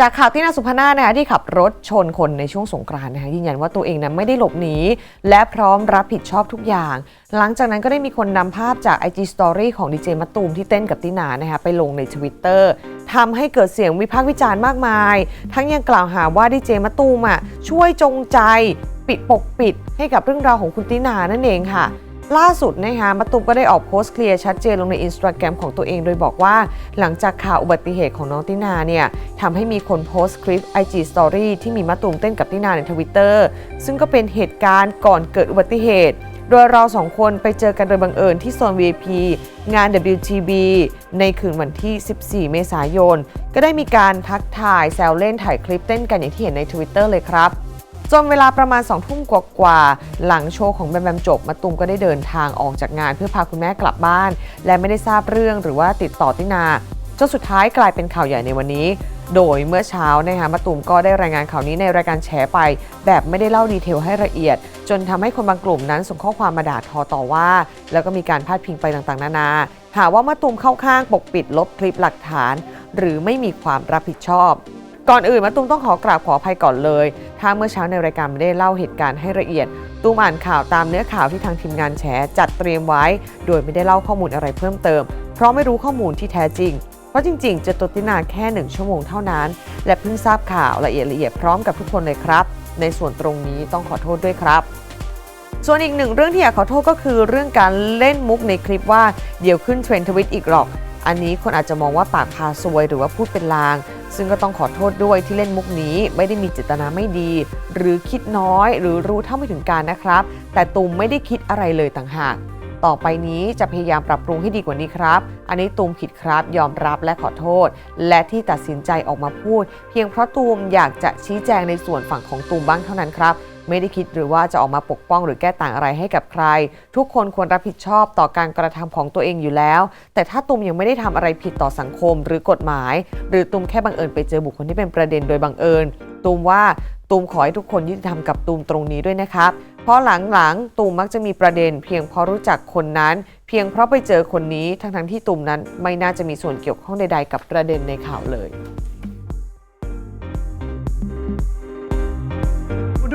จากข่าวที่นาสุพนาศนะคะที่ขับรถชนคนในช่วงสงกรานต์นะคะยืนยันว่าตัวเองนั้นไม่ได้หลบหนี และพร้อมรับผิดชอบทุกอย่าง หลังจากนั้นก็ได้มีคนนำภาพจาก IG Story ของดีเจมะตูมที่เต้นกับตินานะคะไปลงใน Twitter ทำให้เกิดเสียงวิพากษ์วิจารณ์มากมาย ทั้งยังกล่าวหาว่าดีเจมะตูมอะช่วยจงใจ ปิดปกปิดให้กับเรื่องราวของคุณตินานั่นเองค่ะ ล่าสุดนะคะมะตูมก็ได้ออกโพสต์เคลียร์ชัดเจนลงในอินสตาแกรมของตัวเองโดยบอกว่าหลังจากข่าวอุบัติเหตุของน้องตินาเนี่ยทำให้มีคนโพสต์คลิป IG Story ที่มีมะตูมเต้นกับตินาในทวิตเตอร์ซึ่งก็เป็นเหตุการณ์ก่อนเกิดอุบัติเหตุ โดยเราสองคนไปเจอกันโดยบังเอิญที่โซน VIP งาน WTB ในคืนวันที่ 14 เมษายน ก็ได้มีการทักทายแซวเล่นถ่ายคลิปเต้นกันอย่างที่เห็นใน Twitter เลยครับ จนเวลาประมาณ2องทุ่มกว่าๆหลังโชว์ของแบมแบมจบมาตุมก็ได้เดินทางออกจากงานเพื่อพาคุณแม่กลับบ้าน และไม่ได้ทราบเรื่องหรือว่าติดต่อตินาจนสุดท้ายกลายเป็นข่าวใหญ่ในวันนี้ โดยเมื่อเช้านะคะมาตุมก็ได้รายงานข่าวนี้ในรายการแฉไป แบบไม่ได้เล่าดีเทลให้ละเอียด จนทำให้คนบางกลุ่มนั้นส่งข้อความมาด่าทอต่อว่า แล้วก็มีการพาดพิงไปต่างๆ นานาหาว่ามาตุมเข้าข้างปกปิดลบคลิปหลักฐาน หรือไม่มีความรับผิดชอบ ก่อนอื่นมาตุมต้องขอกราบขออภัยก่อนเลย ถ้าเมื่อเช้าในรายการไม่ได้เล่าเหตุการณ์ให้ละเอียดตุ้มอ่านข่าวตามเนื้อข่าวที่ทางทีมงานแฉจัดเตรียมไว้ โดยไม่ได้เล่าข้อมูลอะไรเพิ่มเติม เพราะไม่รู้ข้อมูลที่แท้จริง เพราะจริง ๆ จะตัวตินาแค่หนึ่งชั่วโมงเท่านั้น และเพิ่งทราบข่าวละเอียดละเอียดพร้อมกับทุกคนเลยครับ ในส่วนตรงนี้ต้องขอโทษด้วยครับส่วนอีกหนึ่งเรื่องที่อยากขอโทษก็คือเรื่องการเล่นมุกในคลิปว่าเดี๋ยวขึ้นเทรนด์ทวิตอีกหรอก อันนี้คนอาจจะมองว่าปากพาซวยหรือว่าพูดเป็นลาง ซึ่งก็ต้องขอโทษด้วยที่เล่นมุกนี้ไม่ได้มีเจตนาไม่ดี หรือคิดน้อยหรือรู้เท่าไม่ถึงการนะครับ แต่ตูมไม่ได้คิดอะไรเลยต่างหาก ต่อไปนี้จะพยายามปรับปรุงให้ดีกว่านี้ครับ อันนี้ตูมผิดครับยอมรับและขอโทษ และที่ตัดสินใจออกมาพูด เพียงเพราะตูมอยากจะชี้แจงในส่วนฝั่งของตูมบ้างเท่านั้นครับ ไม่ได้คิดหรือว่าจะออกมาปกป้องหรือแก้ต่างอะไรให้กับใคร ทุกคนควรรับผิดชอบต่อการกระทำของตัวเองอยู่แล้ว แต่ถ้าตุมยังไม่ได้ทำอะไรผิดต่อสังคมหรือกฎหมาย หรือตุมแค่บังเอิญไปเจอบุคคลที่เป็นประเด็นโดยบังเอิญตุมว่าตุมขอให้ทุกคนยุติธรรมกับตุมตรงนี้ด้วยนะครับ เพราะหลังๆตุมมักจะมีประเด็น เพียงเพราะรู้จักคนนั้น เพียงเพราะไปเจอคนนี้ทั้งๆที่ตุมนั้นไม่น่าจะมีส่วนเกี่ยวข้องใดๆ กับประเด็นในข่าวเลย